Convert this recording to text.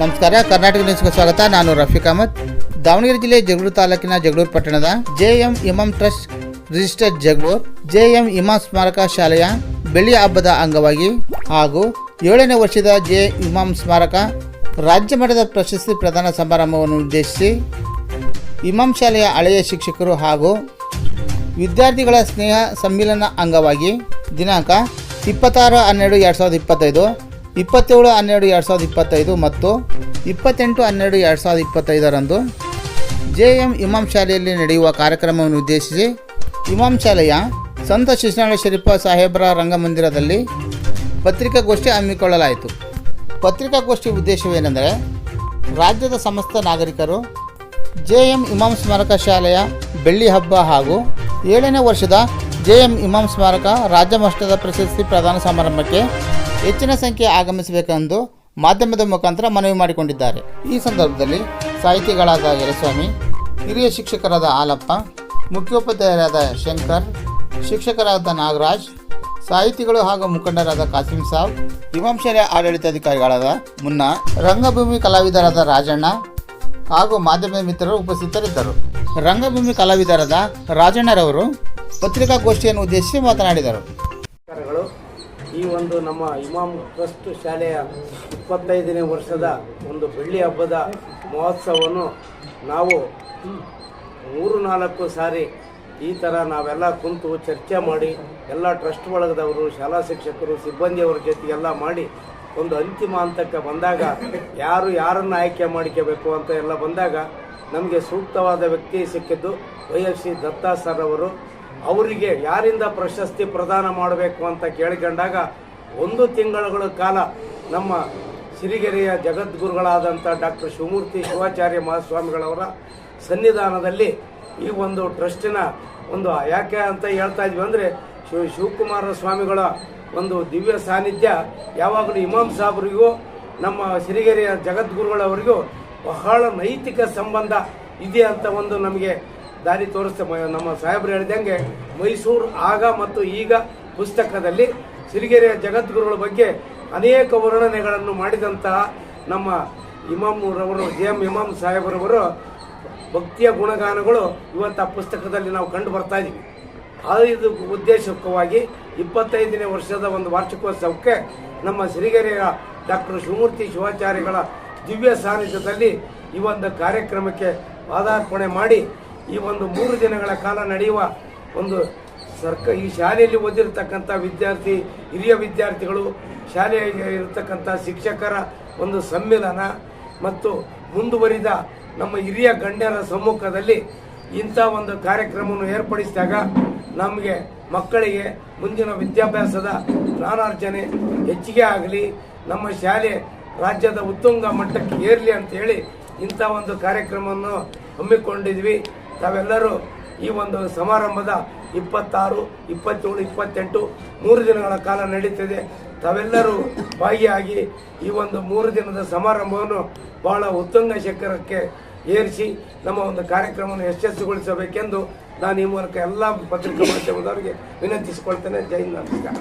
ನಮಸ್ಕಾರ, ಕರ್ನಾಟಕ ನ್ಯೂಸ್ಗೆ ಸ್ವಾಗತ. ನಾನು ರಫೀಕ್ ಅಹಮದ್. ದಾವಣಗೆರೆ ಜಿಲ್ಲೆ ಜಗಳೂರು ತಾಲೂಕಿನ ಜಗಳೂರು ಪಟ್ಟಣದ JM Imam trust registered Jagalur JM Imam ಸ್ಮಾರಕ ಶಾಲೆಯ ಬೆಳ್ಳಿ ಹಬ್ಬದ ಅಂಗವಾಗಿ ಹಾಗೂ ಏಳನೇ ವರ್ಷದ ಜೆ ಇಮಾಂ ಸ್ಮಾರಕ ರಾಜ್ಯ ಮಟ್ಟದ ಪ್ರಶಸ್ತಿ ಪ್ರದಾನ ಸಮಾರಂಭವನ್ನು ಉದ್ದೇಶಿಸಿ ಇಮಾಂ ಶಾಲೆಯ ಹಳೆಯ ಶಿಕ್ಷಕರು ಹಾಗೂ ವಿದ್ಯಾರ್ಥಿಗಳ ಸ್ನೇಹ ಸಮ್ಮಿಲನ ಅಂಗವಾಗಿ ದಿನಾಂಕ ಇಪ್ಪತ್ತಾರು ಹನ್ನೆರಡು ಎರಡು ಸಾವಿರದ ಇಪ್ಪತ್ತೈದು ಇಪ್ಪತ್ತೇಳು, ಹನ್ನೆರಡು, ಎರಡು ಸಾವಿರದ ಇಪ್ಪತ್ತೈದು ಮತ್ತು ಇಪ್ಪತ್ತೆಂಟು, ಹನ್ನೆರಡು, ಎರಡು ಸಾವಿರದ ಇಪ್ಪತ್ತೈದರಂದು ಜೆ ಎಂ ಇಮಾಂ ಶಾಲೆಯಲ್ಲಿ ನಡೆಯುವ ಕಾರ್ಯಕ್ರಮವನ್ನು ಉದ್ದೇಶಿಸಿ ಇಮಾಮ್ ಶಾಲೆಯ ಸಂತ ಶಿಶುನಾಳ ಶರೀಫ ಸಾಹೇಬರ ರಂಗಮಂದಿರದಲ್ಲಿ ಪತ್ರಿಕಾಗೋಷ್ಠಿ ಹಮ್ಮಿಕೊಳ್ಳಲಾಯಿತು. ಪತ್ರಿಕಾಗೋಷ್ಠಿ ಉದ್ದೇಶವೇನೆಂದರೆ ರಾಜ್ಯದ ಸಮಸ್ತ ನಾಗರಿಕರು ಜೆ ಎಂ ಇಮಾಂ ಸ್ಮಾರಕ ಶಾಲೆಯ ಬೆಳ್ಳಿ ಹಬ್ಬ ಹಾಗೂ ಏಳನೇ ವರ್ಷದ ಜೆ ಎಂ ಇಮಾಂ ಸ್ಮಾರಕ ರಾಜ್ಯ ಮಟ್ಟದ ಪ್ರಶಸ್ತಿ ಪ್ರದಾನ ಸಮಾರಂಭಕ್ಕೆ ಹೆಚ್ಚಿನ ಸಂಖ್ಯೆ ಆಗಮಿಸಬೇಕೆಂದು ಮಾಧ್ಯಮದ ಮುಖಾಂತರ ಮನವಿ ಮಾಡಿಕೊಂಡಿದ್ದಾರೆ. ಈ ಸಂದರ್ಭದಲ್ಲಿ ಸಾಹಿತಿಗಳಾದ ಯರಸ್ವಾಮಿ, ಹಿರಿಯ ಶಿಕ್ಷಕರಾದ ಆಲಪ್ಪ, ಮುಖ್ಯೋಪಾಧ್ಯಾಯರಾದ ಶಂಕರ್, ಶಿಕ್ಷಕರಾದ ನಾಗರಾಜ್, ಸಾಹಿತಿಗಳು ಹಾಗೂ ಮುಖಂಡರಾದ ಕಾಸಿಂ ಸಾಬ್ ಇಮಾಂ ಶಾಲೆಯ ಆಡಳಿತಾಧಿಕಾರಿಗಳಾದ ಮುನ್ನ, ರಂಗಭೂಮಿ ಕಲಾವಿದರಾದ ರಾಜಣ್ಣ ಹಾಗೂ ಮಾಧ್ಯಮ ಮಿತ್ರರು ಉಪಸ್ಥಿತರಿದ್ದರು. ರಂಗಭೂಮಿ ಕಲಾವಿದರಾದ ರಾಜಣ್ಣರವರು ಪತ್ರಿಕಾಗೋಷ್ಠಿಯನ್ನು ಉದ್ದೇಶಿಸಿ ಮಾತನಾಡಿದರು. ಈ ಒಂದು ನಮ್ಮ ಇಮಾಮ್ ಟ್ರಸ್ಟ್ ಶಾಲೆಯ ಇಪ್ಪತ್ತೈದನೇ ವರ್ಷದ ಒಂದು ಬೆಳ್ಳಿ ಹಬ್ಬದ ಮಹೋತ್ಸವವನ್ನು ನಾವು ಮೂರು ನಾಲ್ಕು ಸಾರಿ ಈ ಥರ ನಾವೆಲ್ಲ ಕುಂತು ಚರ್ಚೆ ಮಾಡಿ ಎಲ್ಲ ಟ್ರಸ್ಟ್ ಒಳಗದವರು ಶಾಲಾ ಶಿಕ್ಷಕರು, ಸಿಬ್ಬಂದಿಯವರ ಜೊತೆಗೆಲ್ಲ ಮಾಡಿ ಒಂದು ಅಂತಿಮ ಹಂತಕ್ಕೆ ಬಂದಾಗ ಯಾರು ಯಾರನ್ನು ಆಯ್ಕೆ ಮಾಡ್ಕೋಬೇಕು ಅಂತ ಎಲ್ಲ ಬಂದಾಗ ನಮಗೆ ಸೂಕ್ತವಾದ ವ್ಯಕ್ತಿ ಸಿಕ್ಕಿದ್ದು Y F C Datta sir ಅವರು. ಅವರಿಗೆ ಯಾರಿಂದ ಪ್ರಶಸ್ತಿ ಪ್ರದಾನ ಮಾಡಬೇಕು ಅಂತ ಕೇಳಿಕೊಂಡಾಗ ಒಂದು ತಿಂಗಳುಗಳ ಕಾಲ ನಮ್ಮ ಸಿರಿಗೆರೆಯ ಜಗದ್ಗುರುಗಳಾದಂಥ ಡಾಕ್ಟರ್ ಶಿವಮೂರ್ತಿ ಶಿವಾಚಾರ್ಯ ಮಹಾಸ್ವಾಮಿಗಳವರ ಸನ್ನಿಧಾನದಲ್ಲಿ ಈ ಒಂದು ಟ್ರಸ್ಟಿನ ಒಂದು ಯಾಕೆ ಅಂತ ಹೇಳ್ತಾ ಇದ್ವಿ ಅಂದರೆ ಶಿವ ಶಿವಕುಮಾರ ಸ್ವಾಮಿಗಳ ಒಂದು ದಿವ್ಯ ಸಾನ್ನಿಧ್ಯ ಯಾವಾಗಲೂ ಇಮಾಮ್ ಸಾಬ್ರಿಗೂ, ನಮ್ಮ ಸಿರಿಗೆರೆಯ ಜಗದ್ಗುರುಗಳವರಿಗೂ ಬಹಳ ನೈತಿಕ ಸಂಬಂಧ ಇದೆ ಅಂತ ಒಂದು ನಮಗೆ ದಾರಿ ತೋರಿಸ್ತಾ ನಮ್ಮ ಸಾಹೇಬರು ಹೇಳಿದಂಗೆ ಮೈಸೂರು ಆಗ ಮತ್ತು ಈಗ ಪುಸ್ತಕದಲ್ಲಿ ಸಿರಿಗೆರೆಯ ಜಗದ್ಗುರುಗಳ ಬಗ್ಗೆ ಅನೇಕ ವರ್ಣನೆಗಳನ್ನು ಮಾಡಿದಂತಹ ನಮ್ಮ ಇಮಾಮ್ರವರು ಜೆ ಎಂ ಇಮಾಮ್ ಸಾಹೇಬರವರು ಭಕ್ತಿಯ ಗುಣಗಾನಗಳು ಇವತ್ತು ಪುಸ್ತಕದಲ್ಲಿ ನಾವು ಕಂಡು ಬರ್ತಾ ಇದ್ದೀವಿ. ಆ ಇದು ಉದ್ದೇಶಕವಾಗಿ ಇಪ್ಪತ್ತೈದನೇ ವರ್ಷದ ಒಂದು ವಾರ್ಷಿಕೋತ್ಸವಕ್ಕೆ ನಮ್ಮ ಸಿರಿಗೆರೆಯ ಡಾಕ್ಟರ್ ಶಿವಮೂರ್ತಿ ಶಿವಾಚಾರ್ಯಗಳ ದಿವ್ಯ ಸಾನ್ನಿಧ್ಯದಲ್ಲಿ ಈ ಒಂದು ಕಾರ್ಯಕ್ರಮಕ್ಕೆ ಪಾದಾರ್ಪಣೆ ಮಾಡಿ ಈ ಒಂದು ಮೂರು ದಿನಗಳ ಕಾಲ ನಡೆಯುವ ಒಂದು ಸರ್ಕ, ಈ ಶಾಲೆಯಲ್ಲಿ ಓದಿರ್ತಕ್ಕಂಥ ವಿದ್ಯಾರ್ಥಿ, ಹಿರಿಯ ವಿದ್ಯಾರ್ಥಿಗಳು ಶಾಲೆಗೆ ಇರತಕ್ಕಂಥ ಶಿಕ್ಷಕರ ಒಂದು ಸಮ್ಮಿಲನ ಮತ್ತು ಮುಂದುವರಿದ ನಮ್ಮ ಹಿರಿಯ ಗಣ್ಯರ ಸಮ್ಮುಖದಲ್ಲಿ ಇಂಥ ಒಂದು ಕಾರ್ಯಕ್ರಮವನ್ನು ಏರ್ಪಡಿಸಿದಾಗ ನಮಗೆ ಮಕ್ಕಳಿಗೆ ಮುಂದಿನ ವಿದ್ಯಾಭ್ಯಾಸದ ಜ್ಞಾನಾರ್ಜನೆ ಹೆಚ್ಚಿಗೆ ಆಗಲಿ, ನಮ್ಮ ಶಾಲೆ ರಾಜ್ಯದ ಉತ್ತುಂಗ ಮಟ್ಟಕ್ಕೆ ಏರಲಿ ಅಂತ ಹೇಳಿ ಇಂಥ ಒಂದು ಕಾರ್ಯಕ್ರಮವನ್ನು ಹಮ್ಮಿಕೊಂಡಿದ್ವಿ. ತಾವೆಲ್ಲರೂ ಈ ಒಂದು ಸಮಾರಂಭದ ಇಪ್ಪತ್ತಾರು, ಇಪ್ಪತ್ತೇಳು, ಇಪ್ಪತ್ತೆಂಟು ಮೂರು ದಿನಗಳ ಕಾಲ ನಡೀತಿದೆ. ತಾವೆಲ್ಲರೂ ಭಾಗಿಯಾಗಿ ಈ ಒಂದು ಮೂರು ದಿನದ ಸಮಾರಂಭವನ್ನು ಬಹಳ ಉತ್ತುಂಗ ಶಿಖರಕ್ಕೆ ಏರಿಸಿ ನಮ್ಮ ಒಂದು ಕಾರ್ಯಕ್ರಮವನ್ನು ಯಶಸ್ವಿಗೊಳಿಸಬೇಕೆಂದು ನಾನು ಈ ಮೂಲಕ ಎಲ್ಲ ಪತ್ರಿಕಾ ಮಾಧ್ಯಮದವರಿಗೆ ವಿನಂತಿಸಿಕೊಳ್ತೇನೆ. ಜೈ ನಮಸ್ಕಾರ.